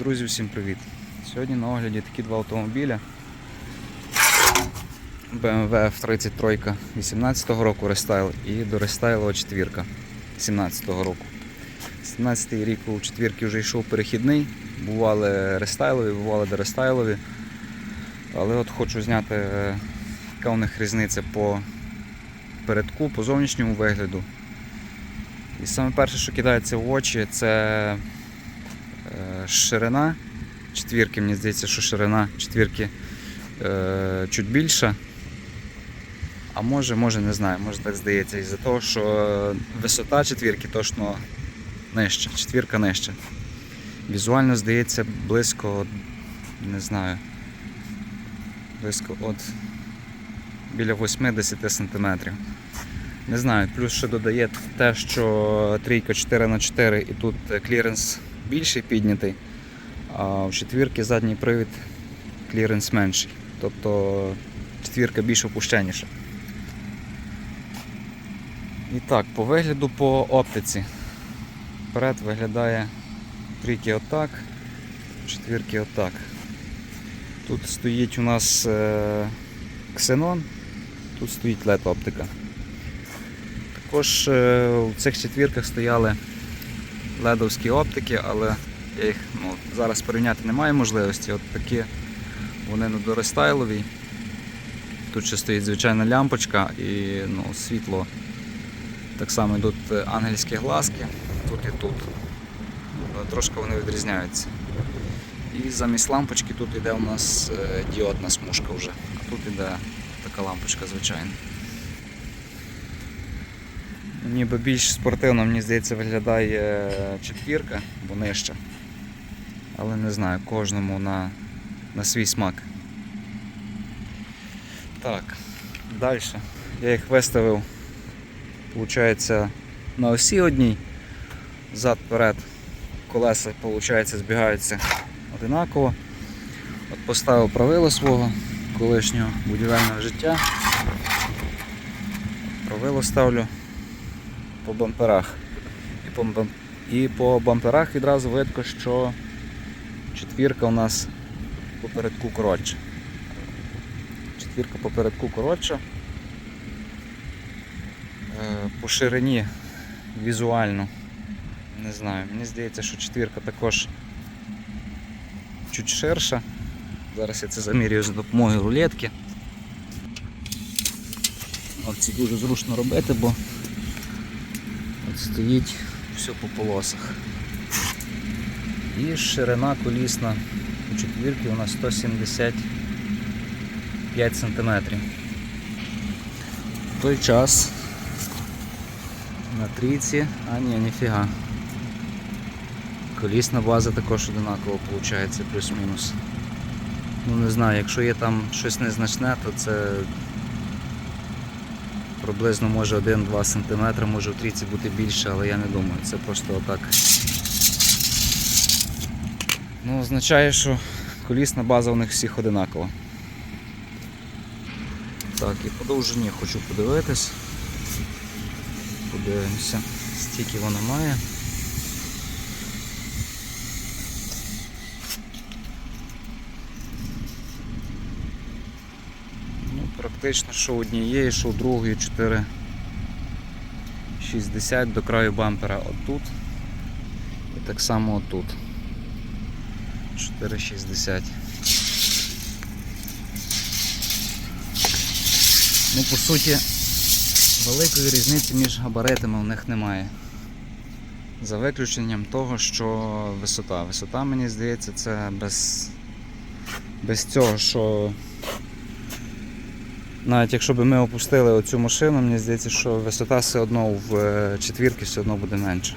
Друзі, всім привіт! Сьогодні на огляді такі два автомобіля. BMW F33 18 року рестайл і дорестайлова четвірка 17 року. 17-й рік у четвірки вже йшов перехідний, бували рестайлові, бували дорестайлові. Але от хочу зняти, е, яка у них різниця по передку, по зовнішньому вигляду. І саме перше, що кидається в очі, це ширина четвірки. Мені здається, що ширина четвірки е, чуть більша. А може, може не знаю, може так здається, із-за того, що висота четвірки точно нижча, четвірка нижча. Візуально здається близько, не знаю, близько от біля 8-10 см. Не знаю, плюс ще додає те, що трійка 4х4 і тут кліренс більший піднятий, а в четвірки задній привід кліренс менший. Тобто четвірка більш опущеніша. І так, по вигляду по оптиці. Вперед виглядає трійки отак, четвірки отак. Тут стоїть у нас е, ксенон, тут стоїть LED оптика. Також е, у цих четвірках стояли ледовські оптики, але я їх ну, зараз порівняти не маю можливості. От такі вони на дорестайловій. Тут ще стоїть звичайна лямпочка і ну, світло. Так само йдуть е, ангельські глазки, тут і тут. Трошки вони відрізняються. І замість лампочки тут йде у нас е, діодна смужка вже, а тут йде така лампочка звичайна. Ніби більш спортивно, мені здається, виглядає четвірка, бо нижча. Але не знаю, кожному на, на свій смак. Так, далі. Я їх виставив, виходить, на осі одній, зад вперед, колеса, виходить, збігаються одинаково. От поставив правило свого колишнього будівельного життя. Правило ставлю по бамперах. І по, і по бамперах відразу видно, що четвірка у нас попередку коротша. Четвірка попередку коротша. Е, По ширині візуально. Не знаю, мені здається, що четвірка також чуть ширша. Зараз я це замірюю за допомогою рулетки. Це дуже зручно робити, бо стоїть все по полосах. І ширина колісна у четвірки у нас 175 см. В той час на трійці, а ні, ніфіга. Колісна база також одинакова виходить, плюс-мінус. Ну не знаю, якщо є там щось незначне, то це приблизно може 1-2 см, може в трійці бути більше, але я не думаю, це просто отак. Ну, означає, що колісна база у них всіх одинакова. Так, і по довжині хочу подивитись. Подивимося, стільки вона має. Практично що однієї, що другої 4,60 до краю бампера отут. І так само отут. 4,60. Ну, по суті, великої різниці між габаритами в них немає. За виключенням того, що висота. Висота, мені здається, це без, без цього, що навіть якщо б ми опустили оцю машину, мені здається, що висота все одно в е, четвірки все одно буде менша.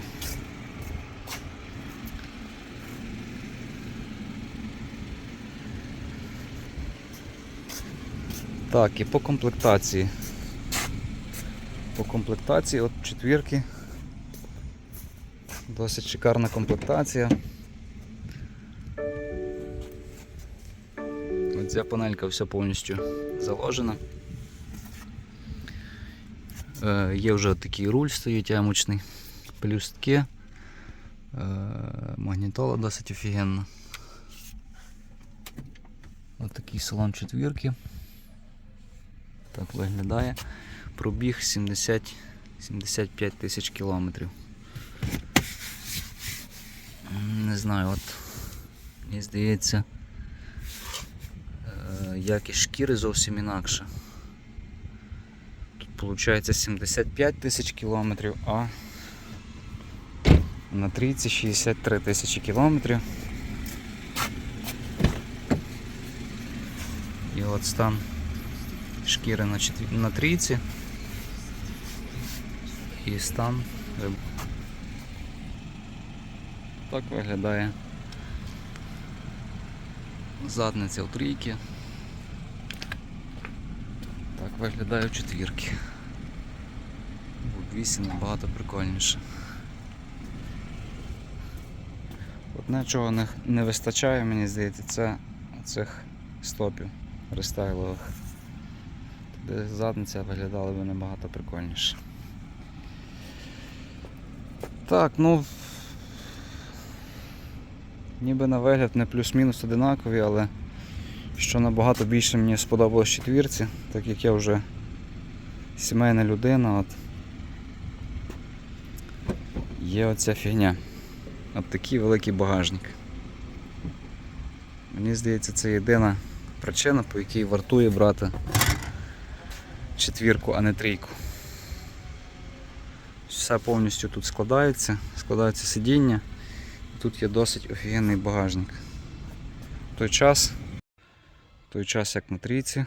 Так, і по комплектації. По комплектації от четвірки. Досить шикарна комплектація. Ця панелька вся повністю заложена. Е, є вже такий руль стоїть ямочний, пелюстки, е, магнітола досить офігенна. Отакий салон четвірки. Так виглядає. Пробіг 70 75 тисяч кілометрів. Не знаю, от мені здається, якість шкіри зовсім інакша. Тут виходить 75 тисяч кілометрів, а на трійці 63 тисячі кілометрів. І от стан шкіри на, четві... на трійці. І стан. Так виглядає задниця у трійки. У четвірки. У двісі набагато прикольніше. Одне, чого не, не вистачає, мені здається, це цих стопів рестайлових. Де задниця виглядала би набагато прикольніше. Так, ну. Ніби на вигляд не плюс-мінус одинакові, але що набагато більше мені сподобалось четвірці, так як я вже сімейна людина, от є оця фігня. От такий великий багажник. Мені здається, це єдина причина, по якій вартує брати четвірку, а не трійку. Все повністю тут складається, складаються сидіння. Тут є досить офігенний багажник. В той час, той час як на трійці.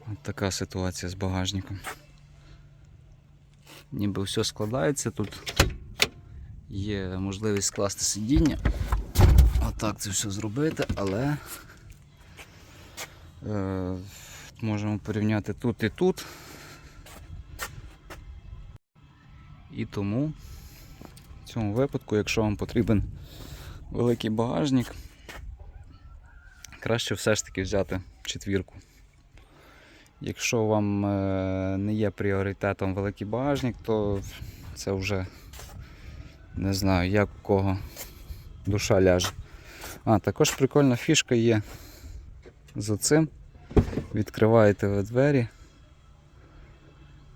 От така ситуація з багажником. Ніби все складається тут. Є можливість скласти сидіння. Отак це все зробити, але е, можемо порівняти тут і тут. І тому в цьому випадку, якщо вам потрібен великий багажник, краще все ж таки взяти четвірку. Якщо вам е, не є пріоритетом великий багажник, то це вже не знаю, як у кого душа ляже. А, також прикольна фішка є з цим. Відкриваєте ви двері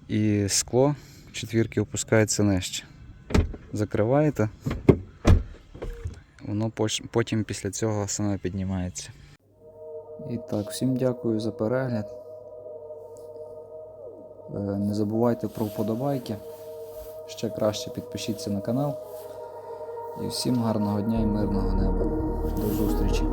і скло четвірки опускається нижче. Закриваєте, воно потім після цього саме піднімається. І так, всім дякую за перегляд. Е, Не забувайте про вподобайки. Ще краще підпишіться на канал. І всім гарного дня і мирного неба. До зустрічі!